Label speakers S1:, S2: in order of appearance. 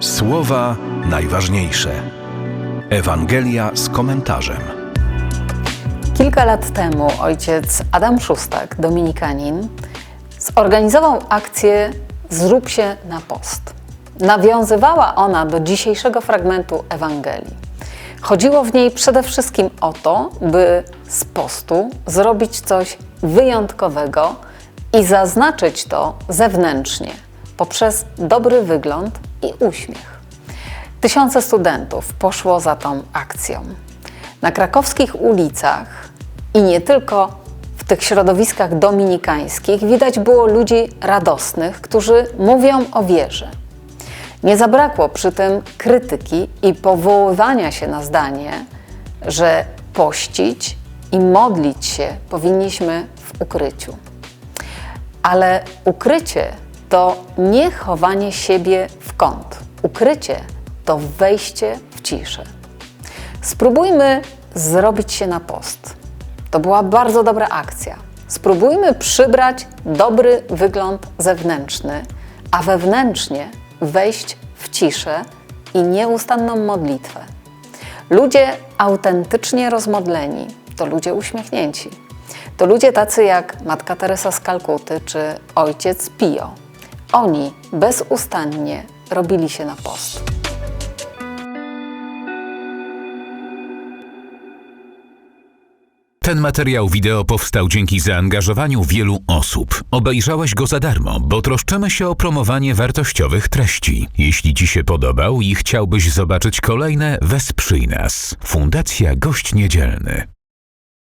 S1: Słowa najważniejsze. Ewangelia z komentarzem.
S2: Kilka lat temu ojciec Adam Szustak, dominikanin, zorganizował akcję Zrób się na post. Nawiązywała ona do dzisiejszego fragmentu Ewangelii. Chodziło w niej przede wszystkim o to, by z postu zrobić coś wyjątkowego i zaznaczyć to zewnętrznie poprzez dobry wygląd i uśmiech. Tysiące studentów poszło za tą akcją. Na krakowskich ulicach i nie tylko w tych środowiskach dominikańskich widać było ludzi radosnych, którzy mówią o wierze. Nie zabrakło przy tym krytyki i powoływania się na zdanie, że pościć i modlić się powinniśmy w ukryciu. Ale ukrycie to nie chowanie siebie w kąt. Ukrycie to wejście w ciszę. Spróbujmy zrobić się na post. To była bardzo dobra akcja. Spróbujmy przybrać dobry wygląd zewnętrzny, a wewnętrznie wejść w ciszę i nieustanną modlitwę. Ludzie autentycznie rozmodleni to ludzie uśmiechnięci. To ludzie tacy jak Matka Teresa z Kalkuty czy Ojciec Pio. Oni bezustannie robili się na post.
S3: Ten materiał wideo powstał dzięki zaangażowaniu wielu osób. Obejrzałeś go za darmo, bo troszczymy się o promowanie wartościowych treści. Jeśli Ci się podobał i chciałbyś zobaczyć kolejne, wesprzyj nas. Fundacja Gość Niedzielny.